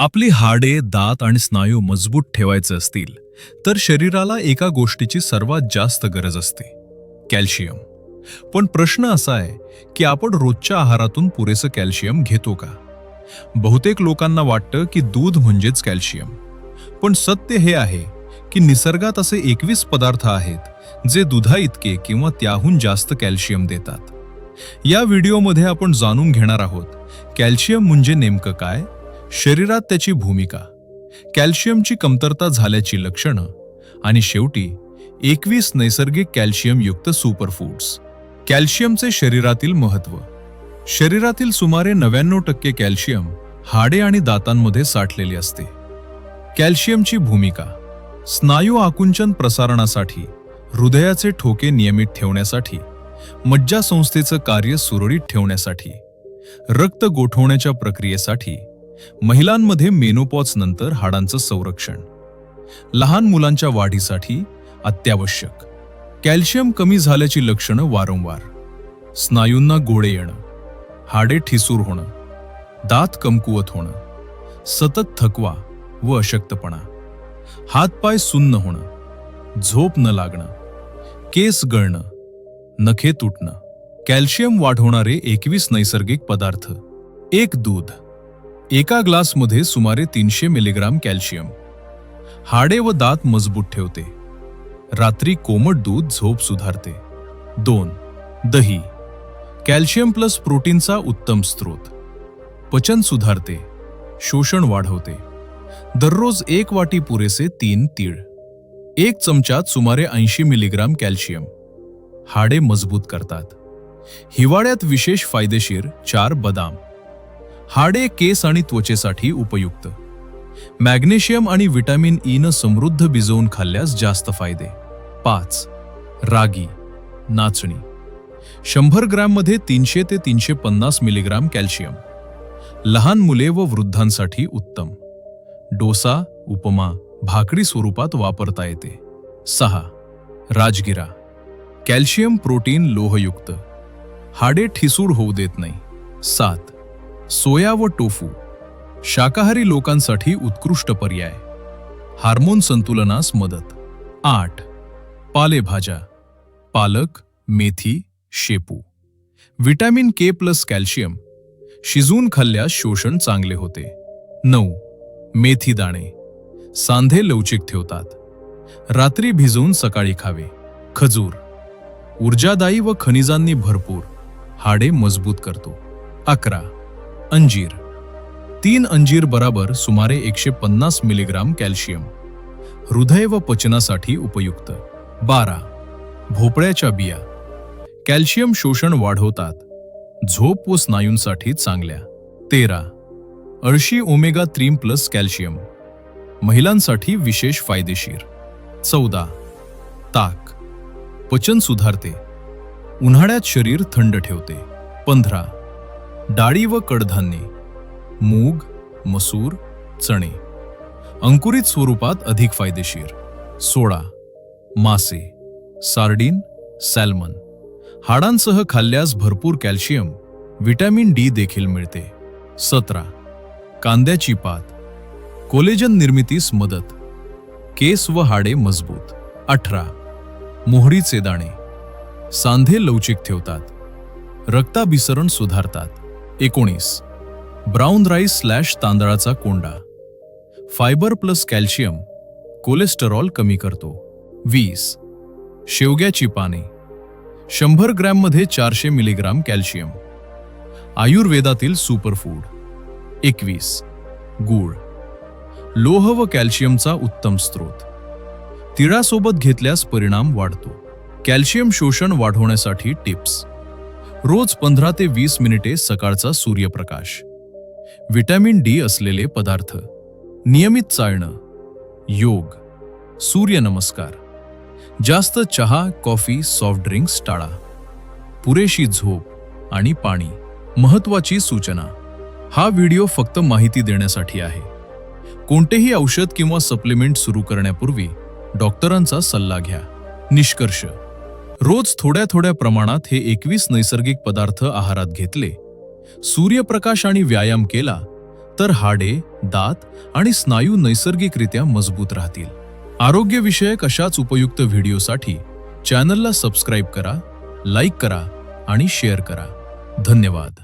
आपली हाडे दात आणि स्नायू मजबूत ठेवायचे असतील तर शरीराला एका गोष्टीची सर्वात जास्त गरज असते कॅल्शियम. पण प्रश्न असा आहे की आपण रोजच्या आहारातून पुरेसं कॅल्शियम घेतो का? बहुतेक लोकांना वाटतं की दूध म्हणजेच कॅल्शियम. पण सत्य हे आहे की निसर्गात असे एकवीस पदार्थ आहेत जे दुधा इतके किंवा त्याहून जास्त कॅल्शियम देतात. या व्हिडिओमध्ये आपण जाणून घेणार आहोत कॅल्शियम म्हणजे नेमकं काय? शरीरात त्याची भूमिका कॅल्शियमची कमतरता झाल्याची लक्षणं आणि शेवटी एकवीस नैसर्गिक कॅल्शियमयुक्त सुपरफूड्स. कॅल्शियमचे शरीरातील महत्त्व शरीरातील सुमारे नव्याण्णव टक्के कॅल्शियम हाडे आणि दातांमध्ये साठलेले असते. कॅल्शियमची भूमिका स्नायू आकुंचन प्रसारणासाठी हृदयाचे ठोके नियमित ठेवण्यासाठी मज्जासंस्थेचं कार्य सुरळीत ठेवण्यासाठी रक्त गोठवण्याच्या प्रक्रियेसाठी महिलांमध्ये मेनोपॉज नंतर हाडांचं संरक्षण. लहान मुलांच्या वाढीसाठी अत्यावश्यक. कॅल्शियम कमी झाल्याची लक्षणं वारंवार. स्नायूंना गोळे येणं. हाडे ठिसूर होणं. दात कमकुवत होणं. सतत थकवा व अशक्तपणा. हातपाय सुन्न होणं. झोप न लागणं. केस गळणं. नखे तुटणं. कॅल्शियम वाढवणारे एकवीस नैसर्गिक पदार्थ. एक दूध. एका ग्लासमध्ये सुमारे तीनशे मिलीग्राम कॅल्शियम. हाडे व दात मजबूत ठेवते. रात्री कोमट दूध झोप सुधारते. दोन दही. कॅल्शियम प्लस प्रोटीनचा उत्तम स्रोत. पचन सुधारते. शोषण वाढवते. दररोज एक वाटी पुरेसे तीन तीळ. एक चमच्यात सुमारे ऐंशी मिलीग्राम कॅल्शियम. हाडे मजबूत करतात. हिवाळ्यात विशेष फायदेशीर चार बदाम. हाडे केस आणि त्वचेसाठी उपयुक्त. मॅग्नेशियम आणि व्हिटॅमिन ई न समृद्ध भिजवून खाल्ल्यास जास्त फायदे. पाच. रागी. नाचणी. शंभर ग्रॅममध्ये तीनशे ते तीनशे पन्नास मिलीग्राम कॅल्शियम. लहान मुले व वृद्धांसाठी उत्तम. डोसा उपमा भाकरी स्वरूपात वापरता येते. सहा. राजगिरा. कॅल्शियम प्रोटीन लोहयुक्त. हाडे ठिसूळ होऊ देत नाही. सात. सोया व टोफू शाकाहारी लोकांसाठी उत्कृष्ट पर्याय. हार्मोन संतुलनास मदत. आठ. पालेभाज्या पालक मेथी शेपू. व्हिटॅमिन के प्लस कॅल्शियम शिजवून खाल्ल्यास शोषण चांगले होते. नऊ. मेथी दाणे सांधे लवचिक ठेवतात. रात्री भिजवून सकाळी खावे. खजूर ऊर्जादायी व खनिजांनी भरपूर हाडे मजबूत करतो. अकरा. अंजीर. तीन अंजीर बराबर सुमारे एकशे पन्नास मिलीग्राम कॅल्शियम. हृदय व पचनासाठी उपयुक्त. बारा. भोपळ्याच्या बिया. कॅल्शियम शोषण वाढवतात. झोप व स्नायूंसाठी चांगल्या. तेरा. अळशी ओमेगा त्रीम प्लस कॅल्शियम. महिलांसाठी विशेष फायदेशीर. चौदा. ताक. पचन सुधारते. उन्हाळ्यात शरीर थंड ठेवते. पंधरा. डाळी व कडधान्ये मूग मसूर चणे. अंकुरित स्वरूपात अधिक फायदेशीर. सोळा मासे सार्डिन सॅल्मन. हाडांसह खाल्ल्यास भरपूर कॅल्शियम व्हिटॅमिन डी देखील मिळते. सतरा कांद्याची पात. कोलेजन निर्मितीस मदत. केस व हाडे मजबूत. अठरा मोहरीचे दाणे. सांधे लवचिक ठेवतात. रक्ताभिसरण सुधारतात. एकोणीस. ब्राऊन राईस स्लॅश तांदळाचा कोंडा. फायबर प्लस कॅल्शियम कोलेस्टेरॉल कमी करतो. वीस. शेवग्याची पाने. शंभर ग्रॅममध्ये चारशे मिलीग्राम कॅल्शियम. आयुर्वेदातील सुपरफूड. एकवीस. गूळ. लोह व कॅल्शियमचा उत्तम स्रोत. तिळासोबत घेतल्यास परिणाम वाढतो. कॅल्शियम शोषण वाढवण्यासाठी टिप्स. रोज पंधरा ते वीस मिनिटे सकाळचा सूर्यप्रकाश. व्हिटॅमिन डी असलेले पदार्थ नियमित चालणं योग सूर्यनमस्कार जास्त चहा कॉफी सॉफ्ट ड्रिंक्स टाळा पुरेशी झोप आणि पाणी महत्वाची सूचना. हा व्हिडिओ फक्त माहिती देण्यासाठी आहे. कोणतेही औषध किंवा सप्लिमेंट सुरू करण्यापूर्वी डॉक्टरांचा सल्ला घ्या. निष्कर्ष रोज थोड्या थोड्या प्रमाणात हे एकवीस नैसर्गिक पदार्थ आहारात घेतले. सूर्यप्रकाश आणि व्यायाम केला तर हाडे दात आणि स्नायू नैसर्गिकरित्या मजबूत राहतील. आरोग्यविषयक अशाच उपयुक्त व्हिडिओसाठी चॅनलला सबस्क्राईब करा लाईक करा आणि शेअर करा. धन्यवाद.